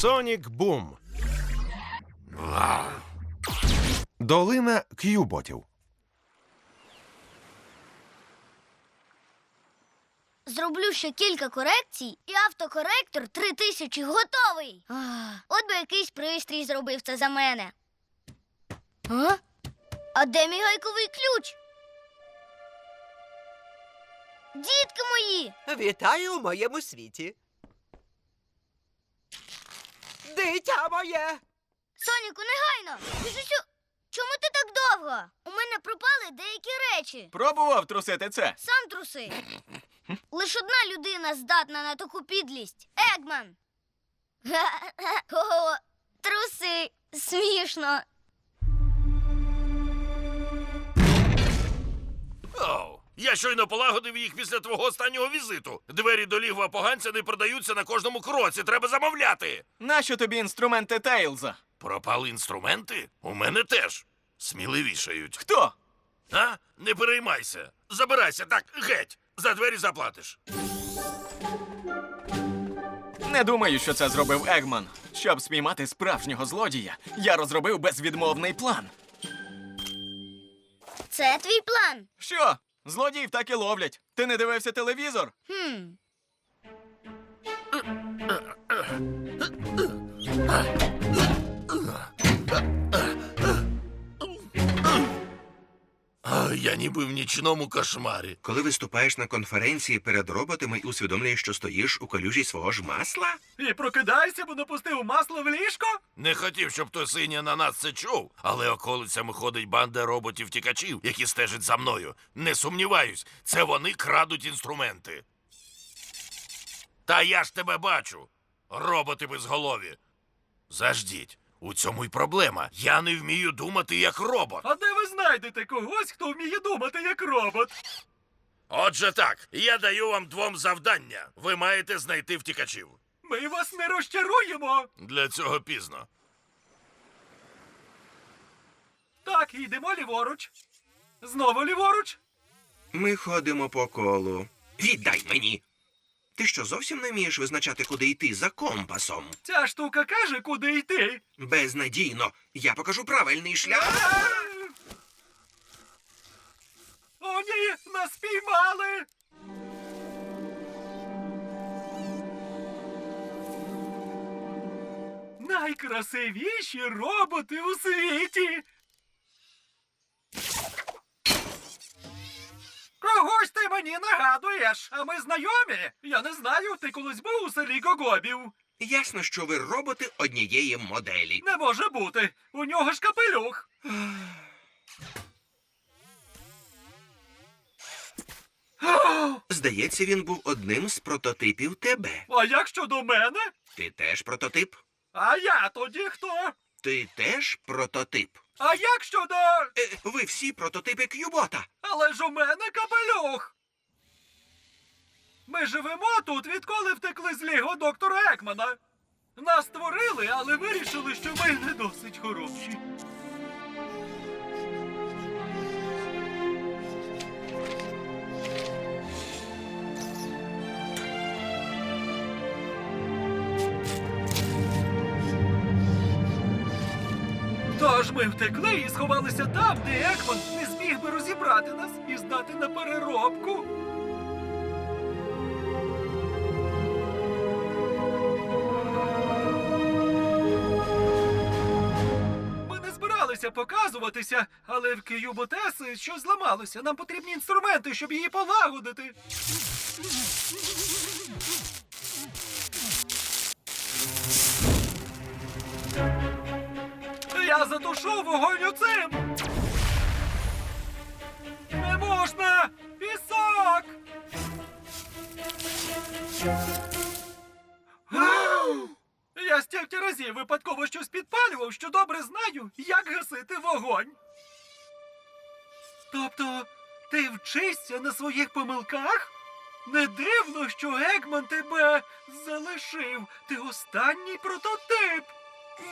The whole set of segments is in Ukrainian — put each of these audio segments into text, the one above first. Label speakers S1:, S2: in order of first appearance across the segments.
S1: Сонік Бум. Долина к'юботів.
S2: Зроблю ще кілька корекцій, і автокоректор 3000 готовий. А, от би якийсь пристрій зробив це за мене. А? А де мій гайковий ключ? Дітки мої!
S3: Вітаю у моєму світі. Дитя моє!
S2: Соніку, негайно! Біжи. Чому ти так довго? У мене пропали деякі речі.
S4: Пробував трусити це.
S2: Сам труси. Лиш одна людина здатна на таку підлість. Егман. Труси. Смішно.
S5: Щойно полагодив їх після твого останнього візиту. Двері до лігва поганця не продаються на кожному кроці. Треба замовляти.
S4: Нащо тобі інструменти Тейлза?
S5: Пропали інструменти? У мене теж. Сміливішають.
S4: Хто?
S5: А? Не переймайся. Забирайся так, геть. За двері заплатиш.
S4: Не думаю, що це зробив Егман. Щоб спіймати справжнього злодія, я розробив безвідмовний план.
S2: Це твій план.
S4: Що? Злодіїв так і ловлять. Ти не дивився телевізор?
S2: Хм.
S5: Я ніби в нічному кошмарі.
S6: Коли виступаєш на конференції перед роботами і усвідомлюєш, що стоїш у калюжі свого ж масла?
S4: І прокидайся, бо допустив масло в ліжко?
S5: Не хотів, щоб той синій на нас це чув, але околицями ходить банда роботів-тікачів, які стежать за мною. Не сумніваюсь, це вони крадуть інструменти. Та я ж тебе бачу, роботи безголові. Заждіть, у цьому й проблема. Я не вмію думати як робот.
S4: А де ви знайдете когось, хто вміє думати як робот?
S5: Отже так, я даю вам двом завдання. Ви маєте знайти втікачів.
S4: Ми вас не розчаруємо.
S5: Для цього пізно.
S4: Так, йдемо ліворуч. Знову ліворуч.
S6: Ми ходимо по колу. Віддай мені. Ти що зовсім не вмієш визначати, куди йти за компасом?
S4: Ця штука каже, куди йти.
S6: Безнадійно. Я покажу правильний шлях.
S4: О, ні, нас спіймали. Найкрасивіші роботи у світі. Когось ти мені нагадуєш, а ми знайомі. Я не знаю, ти колись був у селі Гогобів.
S6: Ясно, що ви роботи однієї моделі.
S4: Не може бути. У нього ж капелюх.
S6: Здається, він був одним з прототипів тебе.
S4: А як щодо мене?
S6: Ти теж прототип?
S4: А я тоді хто?
S6: Ти теж прототип.
S4: А як щодо.
S6: Е, ви всі прототипи к'юбота.
S4: Але ж у мене капелюх. Ми живемо тут, відколи втекли з ліго доктора Екмана. Нас створили, але вирішили, що ми не досить хороші. Тож ми втекли і сховалися там, де Екман не зміг би розібрати нас і здати на переробку. Ми не збиралися показуватися, але в Киюботеси щось зламалося. Нам потрібні інструменти, щоб її полагодити. Я затушу вогонь оцим! Не можна! Пісок! Я стільки разів випадково щось підпалював, що добре знаю, як гасити вогонь. Тобто, ти вчишся на своїх помилках? Не дивно, що Егман тебе залишив. Ти останній прототип.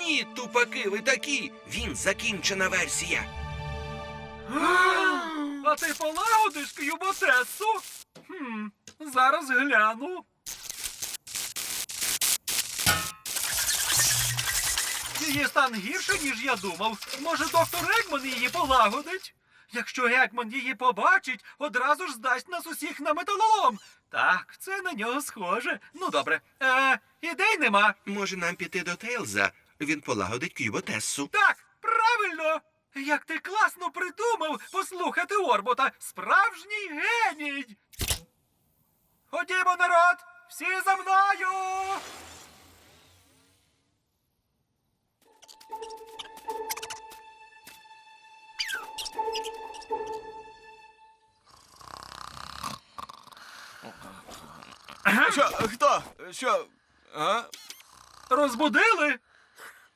S6: Ні, тупаки ви такі. Він закінчена версія.
S4: А ти полагодиш к'юботесу? Хм, зараз гляну. її стан гірше, ніж я думав. Може, доктор Егман її полагодить? Якщо Егман її побачить, одразу ж здасть нас усіх на металолом. Так, це на нього схоже. Ну добре. Е, ідей нема.
S6: Може нам піти до Тейлза? Він полагодить кюботесу.
S4: Так, правильно! Як ти класно придумав послухати Орбота! Справжній геній! Ходімо, народ! Всі за мною!
S7: Що? Хто? Що? А?
S4: Розбудили?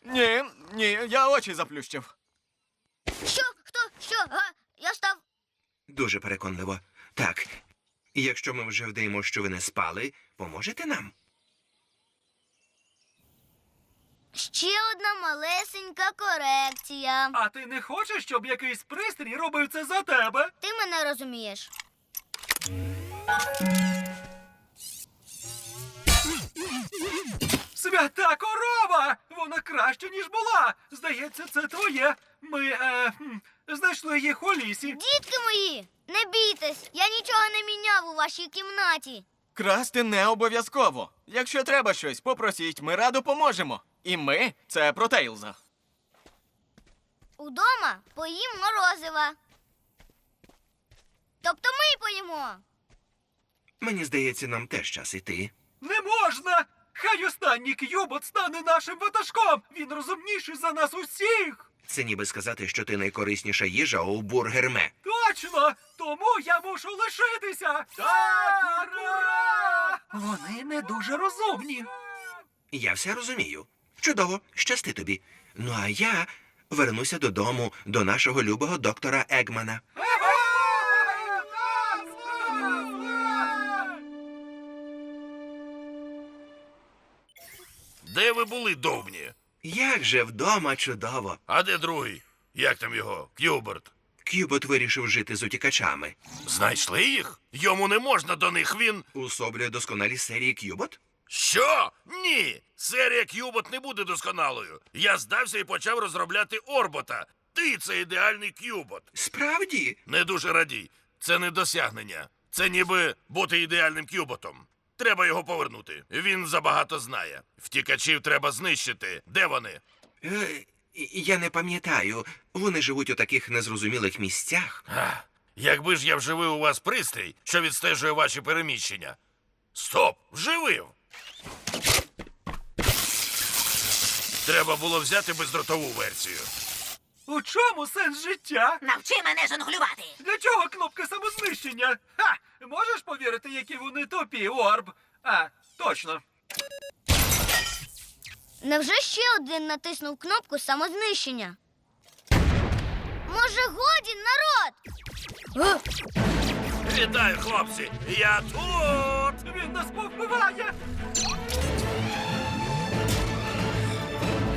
S7: Ні, ні, я очі заплющив.
S2: Що? Хто? Що? Га? Я став.
S6: Дуже переконливо. Так. Якщо ми вже вдаємо, що ви не спали, поможете нам?
S2: Ще одна малесенька корекція.
S4: А ти не хочеш, щоб якийсь пристрій робив це за тебе?
S2: Ти мене розумієш.
S4: Свята корова! Вона краще, ніж була. Здається, це твоє. Ми е, хм, знайшли їх у лісі.
S2: Дітки мої, не бійтесь, я нічого не міняв у вашій кімнаті.
S7: Красти не обов'язково. Якщо треба щось, попросіть, ми радо поможемо. І ми це про Тейлза.
S2: Удома поїм морозива. Тобто ми поїмо.
S6: Мені здається, нам теж час іти.
S4: Не можна! Хай останній к'юбот стане нашим ватажком! Він розумніший за нас усіх!
S6: Це ніби сказати, що ти найкорисніша їжа у бургерме.
S4: Точно! Тому я мушу лишитися! Так, ура! Вони не дуже розумні.
S6: Я все розумію. Чудово, щасти тобі. Ну а я вернуся додому до нашого любого доктора Егмана.
S5: Де ви були довбні?
S6: Як же вдома чудово.
S5: А де другий? Як там його? К'юберт?
S6: Кюбот вирішив жити з утікачами.
S5: Знайшли їх? Йому не можна до них. Він.
S6: Особлює досконалі серії Кюбот?
S5: Що? Ні. Серія К'юбот не буде досконалою. Я здався і почав розробляти Орбота. Ти це ідеальний К'юбот.
S6: Справді?
S5: Не дуже радій. Це не досягнення. Це ніби бути ідеальним кюботом. Треба його повернути. Він забагато знає. Втікачів треба знищити. Де вони?
S6: Е, я не пам'ятаю. Вони живуть у таких незрозумілих місцях.
S5: А, якби ж я вживив у вас пристрій, що відстежує ваші переміщення. Стоп! Вживив! Треба було взяти бездротову версію.
S4: У чому сенс життя?
S8: Навчи мене жонглювати.
S4: Для чого кнопка самознищення? Ха! Можеш повірити, які вони тупі, Орб? А, точно.
S2: Невже ще один натиснув кнопку самознищення? Може, годі, народ?
S5: Вітаю, хлопці! Я тут!
S4: Він нас повбиває.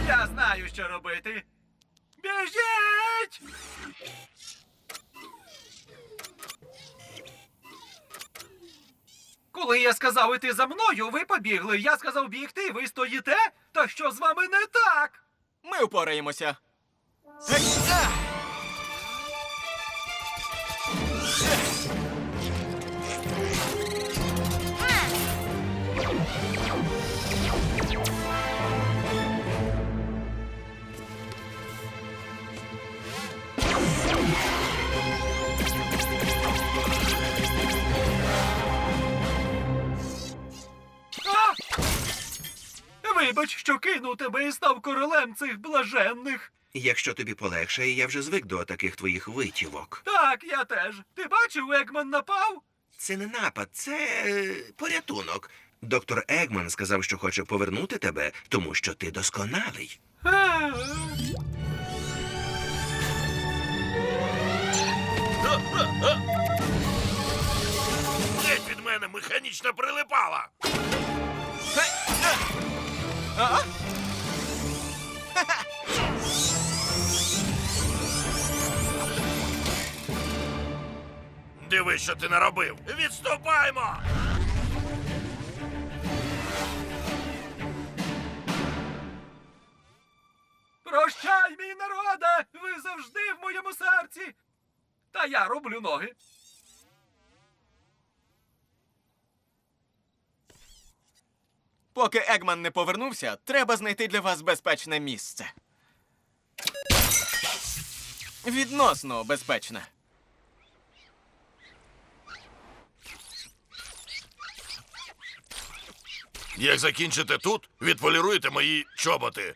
S4: Я знаю, що робити. Біжіть! Коли я сказав іти за мною, ви побігли. Я сказав бігти, ви стоїте? Та що з вами не так?
S7: Ми а!
S4: А! Вибач, що кинув тебе і став королем цих блаженних.
S6: Якщо тобі полегшає, я вже звик до таких твоїх витівок.
S4: Так, я теж. Ти бачив, Егман напав?
S6: Це не напад, це е, порятунок. Доктор Егман сказав, що хоче повернути тебе, тому що ти досконалий.
S4: А.
S5: Геть від мене механічна прилипала!
S7: А?
S5: Диви, що ти наробив! Відступаймо!
S4: Прощай, мій народе! Ви завжди в моєму серці. Та я роблю ноги.
S7: Поки Егман не повернувся, треба знайти для вас безпечне місце. Відносно безпечне.
S5: Як закінчите тут, відполіруйте мої чоботи.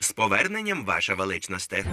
S6: З поверненням, ваша величносте.